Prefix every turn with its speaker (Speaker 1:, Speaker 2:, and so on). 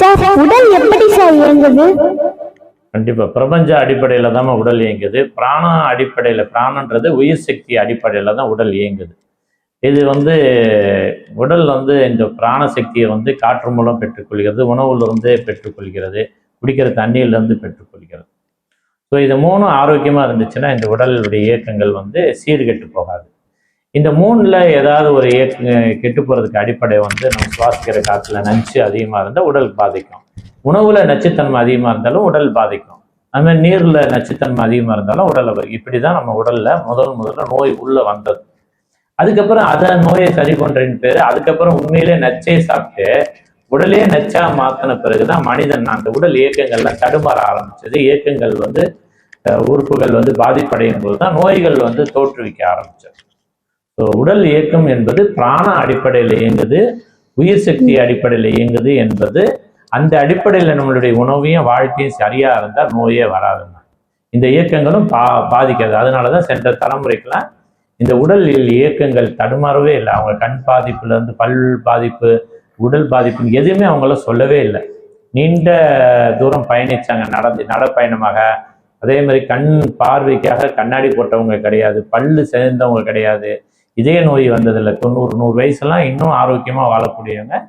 Speaker 1: Sir உடல் எப்படி sir இயங்குது?
Speaker 2: கண்டிப்பா. பிரபஞ்ச அடிப்படையில தான் உடல் இயங்குது. பிராண அடிப்படையில பிராணன்றது உயிர் சக்தி அடிப்படையில தான் உடல் இயங்குது. இது வந்து உடல் வந்து இந்த பிராண சக்தியை வந்து காற்று மூலம் பெற்றுக்கொள்கிறது உணவுலேருந்து பெற்றுக்கொள்கிறது குடிக்கிற தண்ணியிலேருந்து பெற்றுக்கொள்கிறது. ஸோ இது மூணும் ஆரோக்கியமாக இருந்துச்சுன்னா இந்த உடலுடைய இயக்கங்கள் வந்து சீர்கெட்டு போகாது. இந்த மூணுல ஏதாவது ஒரு இயக்க கெட்டு போறதுக்கு அடிப்படை வந்து நம்ம சுவாசிக்கிற காற்றுல நஞ்சு அதிகமா இருந்தால் உடல் பாதிக்கும். உணவுல நச்சுத்தன்மை அதிகமா இருந்தாலும் உடல் பாதிக்கும். அது மாதிரி நீர்ல நச்சுத்தன்மை அதிகமா இருந்தாலும் உடலை பாதிக்கும் இப்படிதான் நம்ம உடல்ல முதல் முதல்ல நோய் உள்ள வந்தது. அதுக்கப்புறம் அதை நோயை சரி பண்றேன்னு பேர் அதுக்கப்புறம் உண்மையிலே நச்சே சாப்பிட்டு உடலே நச்சா மாத்தின பிறகுதான் மனிதன் அந்த உடல் இயக்கங்கள்லாம் தடுமாற ஆரம்பிச்சது. இயக்கங்கள் வந்து உறுப்புகள் வந்து பாதிப்படையும் போது தான் நோய்கள் வந்து தோற்றுவிக்க ஆரம்பிச்சது. ஸோ உடல் இயக்கம் என்பது பிராண அடிப்படையில் இயங்குது உயிர் சக்தி அடிப்படையில் இயங்குது என்பது அந்த அடிப்படையில் நம்மளுடைய உணவையும் வாழ்க்கையும் சரியா இருந்தால் நோயே வராதுங்க. இந்த இயக்கங்களும் பா பாதிக்காது. அதனால தான் சென்ற தலைமுறைக்கெல்லாம் இந்த உடல் இயக்கங்கள் தடுமாறவே இல்லை. அவங்க கண் பாதிப்புல இருந்து பல் பாதிப்பு உடல் பாதிப்பு எதுவுமே அவங்கள சொல்லவே இல்லை. நீண்ட தூரம் பயணிச்சாங்க நடந்து நடப்பயணமாக. அதே மாதிரி கண் பார்வைக்காக கண்ணாடி போட்டவங்க கிடையாது பல்லு சேர்ந்தவங்க கிடையாது. இதய நோய் வந்ததில்லை. தொண்ணூறு நூறு வயசுலாம் இன்னும் ஆரோக்கியமா வாழக்கூடியவங்க